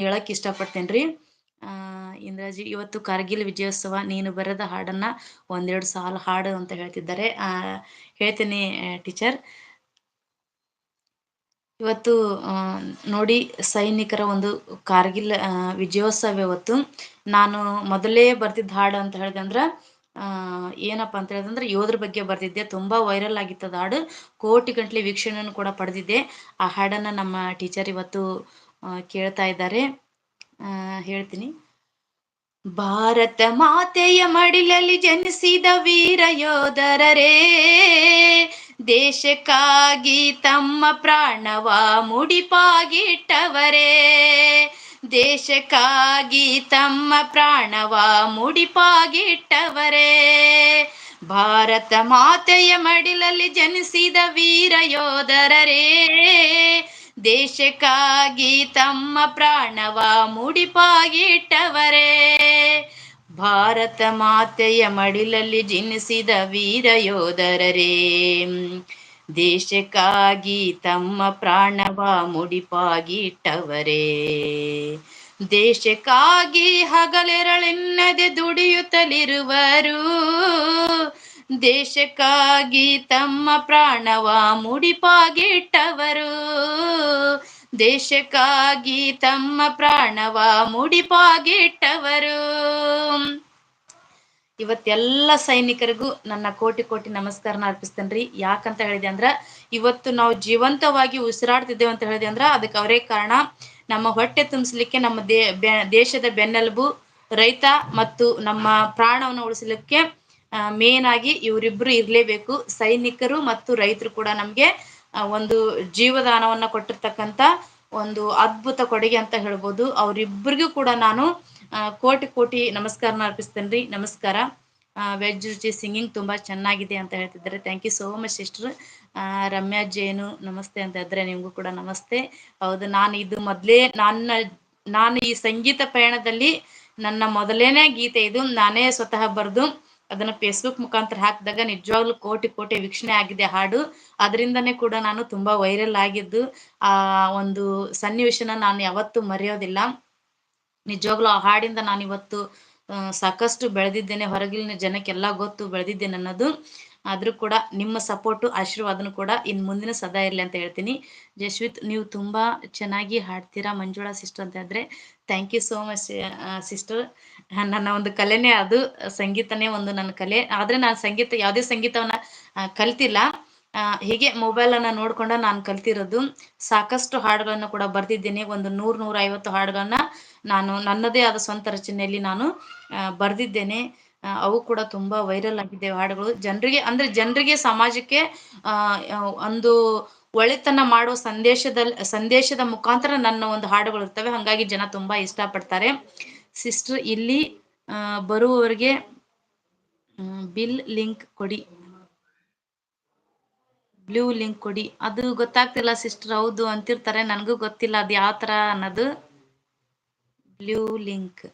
ಹೇಳಕ್ ಇಷ್ಟಪಡ್ತೇನ್ರಿ. ರೀ ಇಂದ್ರಾಜಿ, ಇವತ್ತು ಕಾರ್ಗಿಲ್ ವಿಜಯೋತ್ಸವ, ನೀನು ಬರೆದ ಹಾಡನ್ನ ಒಂದೆರಡು ಸಾಲು ಹಾಡು ಅಂತ ಹೇಳ್ತಿದ್ದಾರೆ. ಆ, ಹೇಳ್ತೀನಿ ಟೀಚರ್. ಇವತ್ತು ನೋಡಿ ಸೈನಿಕರ ಒಂದು ಕಾರ್ಗಿಲ್ ವಿಜಯೋತ್ಸವ ಇವತ್ತು. ನಾನು ಮೊದಲೇ ಬರ್ತಿದ್ದ ಹಾಡು ಅಂತ ಹೇಳಿದಂದ್ರ ಅಹ್ ಏನಪ್ಪ ಅಂತ ಹೇಳಿದಂದ್ರೆ ಯೋಧರ ಬಗ್ಗೆ ಬರ್ತಿದ್ದೆ ತುಂಬಾ ವೈರಲ್ ಆಗಿತ್ತದ ಹಾಡು. ಕೋಟಿ ಗಂಟ್ಲೆ ವೀಕ್ಷಣೆಯನ್ನು ಕೂಡ ಪಡೆದಿದ್ದೆ. ಆ ಹಾಡನ್ನ ನಮ್ಮ ಟೀಚರ್ ಇವತ್ತು ಕೇಳ್ತಾ ಇದ್ದಾರೆ. ಹೇಳ್ತೀನಿ. ಭಾರತ ಮಾತೆಯ ಮಡಿಲಲ್ಲಿ ಜನಿಸಿದ ವೀರ ಯೋಧರರೇ, ದೇಶಕ್ಕಾಗಿ ತಮ್ಮ ಪ್ರಾಣವ ಮುಡಿಪಾಗಿಟ್ಟವರೇ, ದೇಶಕ್ಕಾಗಿ ತಮ್ಮ ಪ್ರಾಣವ ಮುಡಿಪಾಗಿಟ್ಟವರೇ. ಭಾರತ ಮಾತೆಯ ಮಡಿಲಲ್ಲಿ ಜನಿಸಿದ ವೀರ ಯೋಧರರೇ ದೇಶಕ್ಕಾಗಿ ತಮ್ಮ ಪ್ರಾಣವ ಮುಡಿಪಾಗಿಟ್ಟವರೇ. ಭಾರತ ಮಾತೆಯ ಮಡಿಲಲ್ಲಿ ಜಿನಿಸಿದ ವೀರ ಯೋಧರರೇ. ದೇಶಕ್ಕಾಗಿ ತಮ್ಮ ಪ್ರಾಣವ ಮುಡಿಪಾಗಿಟ್ಟವರೇ. ದೇಶಕ್ಕಾಗಿ ಹಗಲೆರಳೆನ್ನದೆ ದುಡಿಯುತ್ತಲಿರುವರು. ದೇಶಕ್ಕಾಗಿ ತಮ್ಮ ಪ್ರಾಣವ ಮುಡಿಪಾಗಿಟ್ಟವರು. ದೇಶಕ್ಕಾಗಿ ತಮ್ಮ ಪ್ರಾಣವ ಮುಡಿಪಾಗಿಟ್ಟವರು. ಇವತ್ತೆಲ್ಲ ಸೈನಿಕರಿಗೂ ನನ್ನ ಕೋಟಿ ಕೋಟಿ ನಮಸ್ಕಾರನ ಅರ್ಪಿಸ್ತೇನ್ರಿ. ಯಾಕಂತ ಹೇಳಿದೆ ಅಂದ್ರ, ಇವತ್ತು ನಾವು ಜೀವಂತವಾಗಿ ಉಸಿರಾಡ್ತಿದ್ದೇವೆ ಅಂತ ಹೇಳಿದೆ ಅಂದ್ರ, ಅದಕ್ಕೆ ಅವರೇ ಕಾರಣ, ನಮ್ಮ ಹೊಟ್ಟೆ ತುಂಬಿಸ್ಲಿಕ್ಕೆ ನಮ್ಮ ದೇಶದ ಬೆನ್ನೆಲುಬು ರೈತ ಮತ್ತು ನಮ್ಮ ಪ್ರಾಣವನ್ನು ಉಳಿಸಲಿಕ್ಕೆ ಮೇನ್ ಆಗಿ ಇವರಿಬ್ರು ಇರ್ಲೇಬೇಕು. ಸೈನಿಕರು ಮತ್ತು ರೈತರು ಕೂಡ ನಮ್ಗೆ ಒಂದು ಜೀವದಾನವನ್ನ ಕೊಟ್ಟಿರ್ತಕ್ಕಂತ ಒಂದು ಅದ್ಭುತ ಕೊಡುಗೆ ಅಂತ ಹೇಳ್ಬೋದು. ಅವರಿಬ್ಬರಿಗೂ ಕೂಡ ನಾನು ಕೋಟಿ ಕೋಟಿ ನಮಸ್ಕಾರನ ಅರ್ಪಿಸ್ತೇನೆ ನಮಸ್ಕಾರ. ವೆಜ್ ರುಚಿ ಸಿಂಗಿಂಗ್ ತುಂಬಾ ಚೆನ್ನಾಗಿದೆ ಅಂತ ಹೇಳ್ತಿದ್ದಾರೆ. Thank you so much sister Ramya ಜೇನು, ನಮಸ್ತೆ ಅಂತ ಇದ್ರೆ ನಿಮಗೂ ಕೂಡ ನಮಸ್ತೆ. ಹೌದು, ನಾನು ಇದು ಮೊದಲೇ ನನ್ನ, ನಾನು ಈ ಸಂಗೀತ ಪಯಣದಲ್ಲಿ ನನ್ನ ಮೊದಲನೇ ಗೀತೆ ಇದು. ನಾನೇ ಸ್ವತಃ ಬರೆದು ಅದನ್ನ ಫೇಸ್ಬುಕ್ ಮುಖಾಂತರ ಹಾಕಿದಾಗ ನಿಜವಾಗ್ಲೂ ಕೋಟಿ ಕೋಟಿ ವೀಕ್ಷಣೆ ಆಗಿದೆ ಹಾಡು. ಅದರಿಂದನೇ ಕೂಡ ನಾನು ತುಂಬಾ ವೈರಲ್ ಆಗಿದ್ದು, ಆ ಒಂದು ಸನ್ನಿವೇಶನ ನಾನು ಯಾವತ್ತೂ ಮರೆಯೋದಿಲ್ಲ. ನಿಜವಾಗ್ಲೂ ಆ ಹಾಡಿಂದ ನಾನು ಇವತ್ತು ಸಾಕಷ್ಟು ಬೆಳೆದಿದ್ದೇನೆ. ಹೊರಗಿನ ಜನಕ್ಕೆಲ್ಲ ಗೊತ್ತು ಬೆಳೆದಿದ್ದೇನೆ ಅನ್ನೋದು. ಆದ್ರೂ ಕೂಡ ನಿಮ್ಮ ಸಪೋರ್ಟು, ಆಶೀರ್ವಾದನು ಕೂಡ ಇನ್ನು ಮುಂದಿನ ಸದಾ ಇರಲಿ ಅಂತ ಹೇಳ್ತೀನಿ. ಜಶ್ವಿತ್ ನೀವು ತುಂಬಾ ಚೆನ್ನಾಗಿ ಹಾಡ್ತೀರಾ ಮಂಜುಳಾ ಸಿಸ್ಟರ್ ಅಂತ ಹೇಳಿದ್ರೆ thank you so much sister. ನನ್ನ ಒಂದು ಕಲೆನೇ ಅದು, ಸಂಗೀತನೇ ಒಂದು ನನ್ನ ಕಲೆ. ಆದ್ರೆ ನಾನು ಸಂಗೀತ, ಯಾವುದೇ ಸಂಗೀತವನ್ನ ಕಲ್ತಿಲ್ಲ. ಹೀಗೆ ಮೊಬೈಲ್ ಅನ್ನ ನೋಡ್ಕೊಂಡ ನಾನು ಕಲ್ತಿರೋದು. ಸಾಕಷ್ಟು ಹಾಡುಗಳನ್ನ ಕೂಡ ಬರ್ದಿದ್ದೇನೆ. ಒಂದು ನೂರ್ ನೂರ ಐವತ್ತು ಹಾಡುಗಳನ್ನ ನಾನು ನನ್ನದೇ ಆದ ಸ್ವಂತ ರಚನೆಯಲ್ಲಿ ನಾನು ಬರೆದಿದ್ದೇನೆ. ಅವು ಕೂಡ ತುಂಬಾ ವೈರಲ್ ಆಗಿದೆ ಹಾಡುಗಳು. ಜನರಿಗೆ, ಅಂದ್ರೆ ಜನರಿಗೆ ಸಮಾಜಕ್ಕೆ ಒಂದು ಒಳಿತನ್ನ ಮಾಡುವ ಸಂದೇಶದ ಸಂದೇಶದ ಮುಖಾಂತರ ನನ್ನ ಒಂದು ಹಾಡುಗಳು ಇರ್ತವೆ. ಹಂಗಾಗಿ ಜನ ತುಂಬಾ ಇಷ್ಟಪಡ್ತಾರೆ. ಸಿಸ್ಟರ್, ಇಲ್ಲಿ ಬರುವವರಿಗೆ ಬಿಲ್ ಲಿಂಕ್ ಕೊಡಿ. ಬ್ಲೂ ಲಿಂಕ್ ಕೊಡಿ. ಅದು ಗೊತ್ತಾಗ್ತಿಲ್ಲ ಸಿಸ್ಟರ್, ಹೌದು ಅಂತಿರ್ತಾರೆ. ನನಗೂ ಗೊತ್ತಿಲ್ಲ ಅದು ಯಾವ ತರ ಅನ್ನೋದು. Blue link.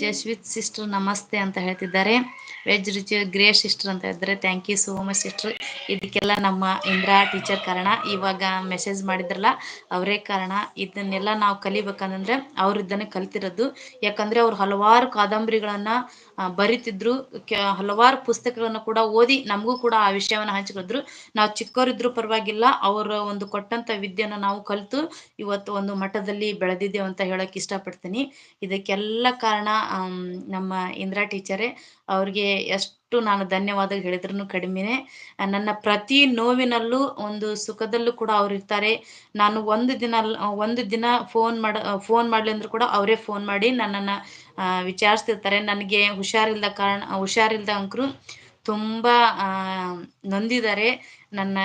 ಜಸ್ವಿತ್ ಸಿಸ್ಟರ್ ನಮಸ್ತೆ ಅಂತ ಹೇಳ್ತಿದ್ದಾರೆ. ವೆಜ್ ರುಚಿ ಗ್ರೇ ಸಿಸ್ಟರ್ ಅಂತ ಇದ್ದಾರೆ thank you so much sister ಇದಕ್ಕೆಲ್ಲ ನಮ್ಮ ಇಂದ್ರಾ ಟೀಚರ್ ಕಾರಣ. ಇವಾಗ ಮೆಸೇಜ್ ಮಾಡಿದ್ರಲ್ಲ, ಅವರೇ ಕಾರಣ. ಇದನ್ನೆಲ್ಲ ನಾವು ಕಲಿಬೇಕಂದ್ರೆ ಅವ್ರಿದ್ದನೇ ಕಲ್ತಿರೋದು. ಯಾಕಂದ್ರೆ ಅವ್ರು ಹಲವಾರು ಕಾದಂಬರಿಗಳನ್ನ ಬರಿತಿದ್ರು. ಹಲವಾರು ಪುಸ್ತಕಗಳನ್ನ ಕೂಡ ಓದಿ ನಮಗೂ ಕೂಡ ಆ ವಿಷಯವನ್ನ ಹಂಚಿಕೊದ್ರು. ನಾವು ಚಿಕ್ಕವರಿದ್ರು ಪರವಾಗಿಲ್ಲ, ಅವರ ಒಂದು ಕೊಟ್ಟಂತ ವಿದ್ಯೆನ ನಾವು ಕಲಿತು ಇವತ್ತು ಒಂದು ಮಠದಲ್ಲಿ ಬೆಳೆದಿದ್ದೇವೆ ಅಂತ ಹೇಳಕ್ ಇಷ್ಟಪಡ್ತೀನಿ. ಇದಕ್ಕೆಲ್ಲ ಕಾರಣ ನಮ್ಮ ಇಂದ್ರಾ ಟೀಚರೇ, ಅವ್ರಿಗೆ ಎಷ್ಟು ನಾನು ಧನ್ಯವಾದ ಹೇಳಿದ್ರು ಕಡಿಮೆನೆ. ನನ್ನ ಪ್ರತಿ ನೋವಿನಲ್ಲೂ ಒಂದು ಸುಖದಲ್ಲೂ ಕೂಡ ಅವ್ರು ಇರ್ತಾರೆ. ನಾನು ಒಂದು ದಿನ ಒಂದು ದಿನ ಫೋನ್ ಮಾಡ, ಫೋನ್ ಮಾಡ್ಲಿ ಅಂದ್ರೂ ಕೂಡ ಅವರೇ ಫೋನ್ ಮಾಡಿ ನನ್ನನ್ನ ವಿಚಾರಿಸ್ತಿರ್ತಾರೆ. ನನಗೆ ಹುಷಾರಿಲ್ಲದ ಕಾರಣ ಹುಷಾರಿಲ್ದ ಅಂಕರು ತುಂಬಾ ನೊಂದಿದ್ದಾರೆ. ನನ್ನ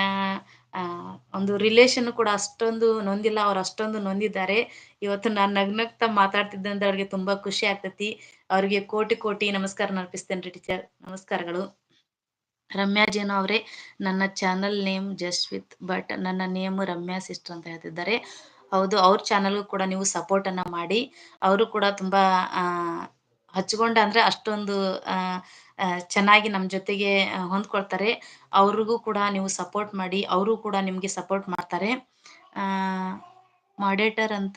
ಒಂದು ರಿಲೇಷನ್ ಕೂಡ ಅಷ್ಟೊಂದು ನೊಂದಿಲ್ಲ. ಅವ್ರು ಅಷ್ಟೊಂದು ನೊಂದಿದ್ದಾರೆ. ಇವತ್ತು ನಾನು ನಗ್ನಗ್ತಾ ಮಾತಾಡ್ತಿದ್ದೆ ಅಂದ್ರೆ ಅವ್ರಿಗೆ ತುಂಬಾ ಖುಷಿ ಆಗ್ತತಿ. ಅವ್ರಿಗೆ ಕೋಟಿ ಕೋಟಿ ನಮಸ್ಕಾರ ಅರ್ಪಿಸ್ತೇನೆ ರೀ ಟೀಚರ್ ನಮಸ್ಕಾರಗಳು. ರಮ್ಯಾ ಜೇನು ಅವರೇ, ನನ್ನ ಚಾನಲ್ ನೇಮ್ ಜಸ್ವಿತ್ ಬಟ್ ನನ್ನ ನೇಮ್ ರಮ್ಯಾ ಸಿಸ್ಟರ್ ಅಂತ ಹೇಳ್ತಿದ್ದಾರೆ. ಹೌದು, ಅವ್ರ ಚಾನಲ್ಗೂ ಕೂಡ ನೀವು ಸಪೋರ್ಟ್ ಅನ್ನ ಮಾಡಿ. ಅವರು ಕೂಡ ತುಂಬಾ ಹಚ್ಕೊಂಡ ಅಂದ್ರೆ ಅಷ್ಟೊಂದು ಚೆನ್ನಾಗಿ ನಮ್ಮ ಜೊತೆಗೆ ಹೊಂದ್ಕೊಳ್ತಾರೆ. ಅವ್ರಿಗೂ ಕೂಡ ನೀವು ಸಪೋರ್ಟ್ ಮಾಡಿ, ಅವರು ಕೂಡ ನಿಮ್ಗೆ ಸಪೋರ್ಟ್ ಮಾಡ್ತಾರೆ. ಆ ಮಾಡೇಟರ್ ಅಂತ